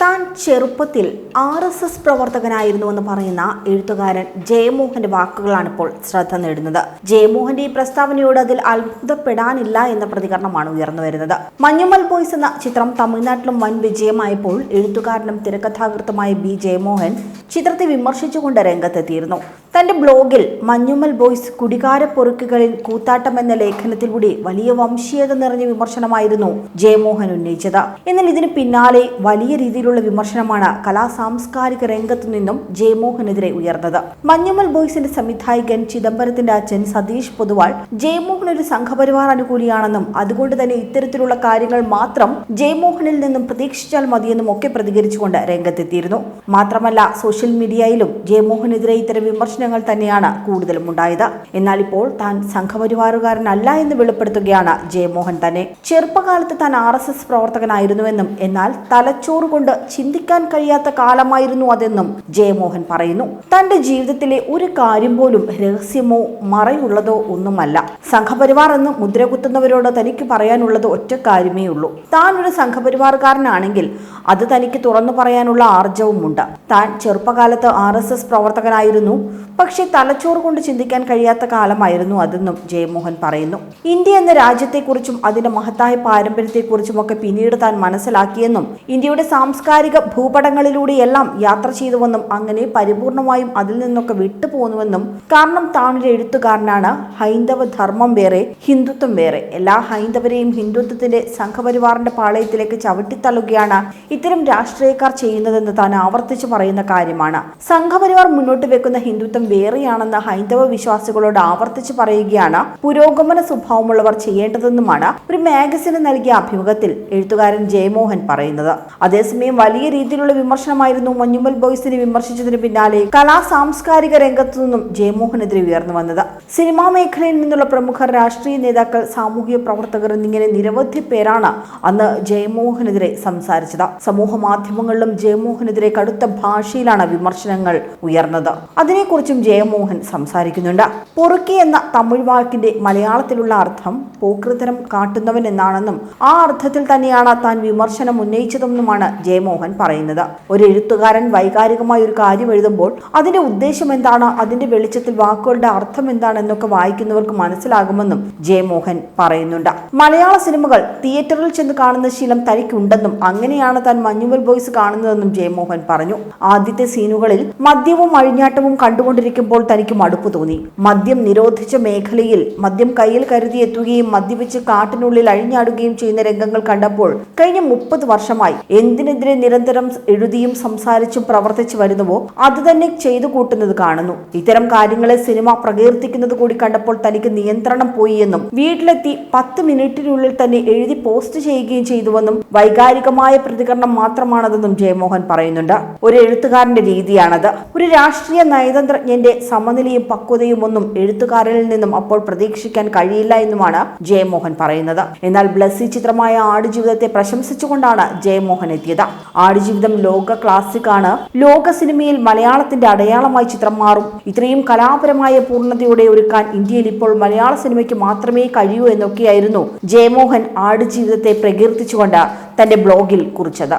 താൻ ചെറുപ്പത്തിൽ R S S പ്രവർത്തകനായിരുന്നുവെന്ന് പറയുന്ന എഴുത്തുകാരൻ ജയമോഹന്റെ വാക്കുകളാണ് ഇപ്പോൾ ശ്രദ്ധ നേടുന്നത്. ജയമോഹന്റെ ഈ പ്രസ്താവനയോട് അതിൽ അത്ഭുതപ്പെടാനില്ല എന്ന പ്രതികരണമാണ് ഉയർന്നു വരുന്നത്. മഞ്ഞുമൽ ബോയ്സ് എന്ന ചിത്രം തമിഴ്നാട്ടിലും വൻ വിജയമായപ്പോൾ എഴുത്തുകാരനും തിരക്കഥാകൃത്തുമായ ബി ജയമോഹൻ ചിത്രത്തെ വിമർശിച്ചുകൊണ്ട് രംഗത്തെത്തിയിരുന്നു. തന്റെ ബ്ലോഗിൽ മഞ്ഞുമൽ ബോയ്സ് കുടികാര പൊറുക്കുകളിൽ കൂത്താട്ടം എന്ന ലേഖനത്തിലൂടെ വലിയ വംശീയത നിറഞ്ഞ വിമർശനമായിരുന്നു ജയമോഹൻ ഉന്നയിച്ചത്. എന്നാൽ ഇതിന് പിന്നാലെ വലിയ രീതിയിലുള്ള വിമർശനമാണ് കലാ സാംസ്കാരിക രംഗത്തു നിന്നും ജയമോഹനെതിരെ ഉയർന്നത്. മഞ്ഞുമൽ ബോയ്സിന്റെ സംവിധായകൻ ചിദംബരത്തിന്റെ അച്ഛൻ സതീഷ് പൊതുവാൾ ജയമോഹൻ ഒരു സംഘപരിവാർ അനുകൂലിയാണെന്നും അതുകൊണ്ട് തന്നെ ഇത്തരത്തിലുള്ള കാര്യങ്ങൾ മാത്രം ജയമോഹനിൽ നിന്നും പ്രതീക്ഷിച്ചാൽ മതിയെന്നും ഒക്കെ പ്രതികരിച്ചുകൊണ്ട് രംഗത്തെത്തിയിരുന്നു. മാത്രമല്ല സോഷ്യൽ മീഡിയയിലും ജയമോഹനെതിരെ ഇത്തരം വിമർശനങ്ങൾ തന്നെയാണ് കൂടുതലും ഉണ്ടായത്. എന്നാൽ ഇപ്പോൾ താൻ സംഘപരിവാറുകാരനല്ല എന്ന് വെളിപ്പെടുത്തുകയാണ് ജയമോഹൻ തന്നെ. ചെറുപ്പകാലത്ത് താൻ ആർ എസ് എസ് പ്രവർത്തകനായിരുന്നുവെന്നും എന്നാൽ തലച്ചോറ് കൊണ്ട് ചിന്തിക്കാൻ കഴിയാത്ത കാലമായിരുന്നു അതെന്നും ജയമോഹൻ പറയുന്നു. തന്റെ ജീവിതത്തിലെ ഒരു കാര്യം പോലും രഹസ്യമോ മറയുള്ളതോ ഒന്നുമല്ല. സംഘപരിവാർ എന്ന് മുദ്രകുത്തുന്നവരോട് തനിക്ക് പറയാനുള്ളത് ഒറ്റ കാര്യമേ ഉള്ളൂ. താൻ ഒരു സംഘപരിവാറുകാരനാണെങ്കിൽ അത് തനിക്ക് തുറന്നു പറയാനുള്ള ആർജവുമുണ്ട്. താൻ ചെറുപ്പകാലത്ത് ആർ എസ് എസ് പ്രവർത്തകനായിരുന്നു. പക്ഷേ തലച്ചോറ് കൊണ്ട് ചിന്തിക്കാൻ കഴിയാത്ത കാലമായിരുന്നു അതെന്നും ജയമോഹൻ പറയുന്നു. ഇന്ത്യ എന്ന രാജ്യത്തെക്കുറിച്ചും അതിന്റെ മഹത്തായ പാരമ്പര്യത്തെക്കുറിച്ചും ഒക്കെ പിന്നീട് താൻ മനസ്സിലാക്കിയെന്നും ഇന്ത്യയുടെ സാംസ്കാരിക ഭൂപടങ്ങളിലൂടെയെല്ലാം യാത്ര ചെയ്തുവെന്നും അങ്ങനെ പരിപൂർണമായും അതിൽ നിന്നൊക്കെ വിട്ടുപോകുന്നുവെന്നും കാരണം താനൊരു എഴുത്തുകാരനാണ് ഹൈന്ദവ ധർമ്മം വേറെ ഹിന്ദുത്വം വേറെ. എല്ലാ ഹൈന്ദവരെയും ഹിന്ദുത്വത്തിന്റെ സംഘപരിവാറിന്റെ പാളയത്തിലേക്ക് ചവിട്ടിത്തള്ളുകയാണ് ഇത്തരം രാഷ്ട്രീയക്കാർ ചെയ്യുന്നതെന്ന് താൻ ആവർത്തിച്ചു പറയുന്ന കാര്യമാണ്. സംഘപരിവാർ മുന്നോട്ട് വെക്കുന്ന ഹിന്ദുത്വം വേറെയാണെന്ന് ഹൈന്ദവ വിശ്വാസികളോട് ആവർത്തിച്ച് പറയുകയാണ് പുരോഗമന സ്വഭാവമുള്ളവർ ചെയ്യേണ്ടതെന്നുമാണ് ഒരു മാഗസിന് നൽകിയ അഭിമുഖത്തിൽ എഴുത്തുകാരൻ ജയമോഹൻ പറയുന്നത്. അതേസമയം വലിയ രീതിയിലുള്ള വിമർശനമായിരുന്നു മഞ്ഞുമൽ ബോയ്സിനെ വിമർശിച്ചതിന് പിന്നാലെ കലാ സാംസ്കാരിക രംഗത്തു നിന്നും ജയമോഹനെതിരെ ഉയർന്നു വന്നത്. സിനിമാ മേഖലയിൽ നിന്നുള്ള പ്രമുഖ രാഷ്ട്രീയ നേതാക്കൾ സാമൂഹിക പ്രവർത്തകർ എന്നിങ്ങനെ നിരവധി പേരാണ് അന്ന് ജയമോഹനെതിരെ സംസാരിച്ചത്. സമൂഹ മാധ്യമങ്ങളിലും ജയമോഹനെതിരെ കടുത്ത ഭാഷയിലാണ് വിമർശനങ്ങൾ ഉയർന്നത്. അതിനെക്കുറിച്ചും ജയമോഹൻ സംസാരിക്കുന്നുണ്ട്. പൊറുക്കി എന്ന തമിഴ് വാക്കിന്റെ മലയാളത്തിലുള്ള അർത്ഥം പോക്കൃതരം കാട്ടുന്നവൻ എന്നാണെന്നും ആ അർത്ഥത്തിൽ തന്നെയാണ് താൻ വിമർശനം ഉന്നയിച്ചതെന്നുമാണ് ജയമോഹൻ പറയുന്നത്. ഒരു എഴുത്തുകാരൻ വൈകാരികമായ ഒരു കാര്യം എഴുതുമ്പോൾ അതിന്റെ ഉദ്ദേശം എന്താണ്? അതിന്റെ വെളിച്ചത്തിൽ വാക്കുകളുടെ അർത്ഥം എന്താണെന്നൊക്കെ വായിക്കുന്നവർക്ക് മനസ്സിലാകുമെന്നും ജയമോഹൻ പറയുന്നുണ്ട്. മലയാള സിനിമകൾ തിയേറ്ററിൽ ചെന്ന് കാണുന്ന ശീലം തനിക്കുണ്ടെന്നും അങ്ങനെയാണ് താൻ മഞ്ഞുമൽ ബോയ്സ് കാണുന്നതെന്നും ജയമോഹൻ പറഞ്ഞു. ആദ്യത്തെ സീനുകളിൽ മദ്യവും അഴിഞ്ഞാട്ടവും കണ്ടുകൊണ്ടിരിക്കുമ്പോൾ തനിക്ക് മടുപ്പ് തോന്നി. മദ്യം നിരോധിച്ച മേഖലയിൽ മദ്യം കയ്യിൽ കരുതി എത്തുകയും മദ്യപിച്ച് കാട്ടിനുള്ളിൽ അഴിഞ്ഞാടുകയും ചെയ്യുന്ന രംഗങ്ങൾ കണ്ടപ്പോൾ കഴിഞ്ഞ മുപ്പത് വർഷമായി എന്തിനെതിരെ നിരന്തരം എഴുതിയും സംസാരിച്ചും പ്രവർത്തിച്ചു വരുന്നുവോ അത് തന്നെ ചെയ്തു കൂട്ടുന്നത് കാണുന്നു. ഇത്തരം കാര്യങ്ങളെ സിനിമ പ്രകീർത്തിക്കുന്നത് കൂടി കണ്ടപ്പോൾ തനിക്ക് നിയന്ത്രണം പോയി എന്നും വീട്ടിലെത്തി പത്ത് മിനിറ്റിനുള്ളിൽ തന്നെ എഴുതി പോസ്റ്റ് ചെയ്യുകയും ചെയ്തുവെന്നും വൈകാരികമായ പ്രതികരണം മാത്രമാണതെന്നും ജയമോഹൻ പറയുന്നുണ്ട്. ഒരു എഴുത്തുകാരന്റെ രീതിയാണത്. ഒരു രാഷ്ട്രീയ നയതന്ത്രജ്ഞന്റെ സമനിലയും പക്വതയും ഒന്നും എഴുത്തുകാരനിൽ നിന്നും അപ്പോൾ പ്രതീക്ഷിക്കാൻ കഴിയില്ല എന്നുമാണ് ജയമോഹൻ പറയുന്നത്. എന്നാൽ ബ്ലസ്സി ചിത്രമായ ആടുജീവിതത്തെ പ്രശംസിച്ചുകൊണ്ടാണ് ജയമോഹൻ എത്തിയത്. ആടുജീവിതം ലോക ക്ലാസിക് ആണ്. ലോക സിനിമയിൽ മലയാളത്തിന്റെ അടയാളമായി ചിത്രം മാറും. ഇത്രയും കലാപരമായ പൂർണതയോടെ ഒരുക്കാൻ ഇന്ത്യയിൽ ഇപ്പോൾ മലയാള സിനിമയ്ക്ക് മാത്രമേ കഴിയൂ എന്നൊക്കെയായിരുന്നു ജയമോഹൻ ആടുജീവിതത്തെ പ്രകീർത്തിച്ചുകൊണ്ട് തന്റെ ബ്ലോഗിൽ കുറിച്ചത്.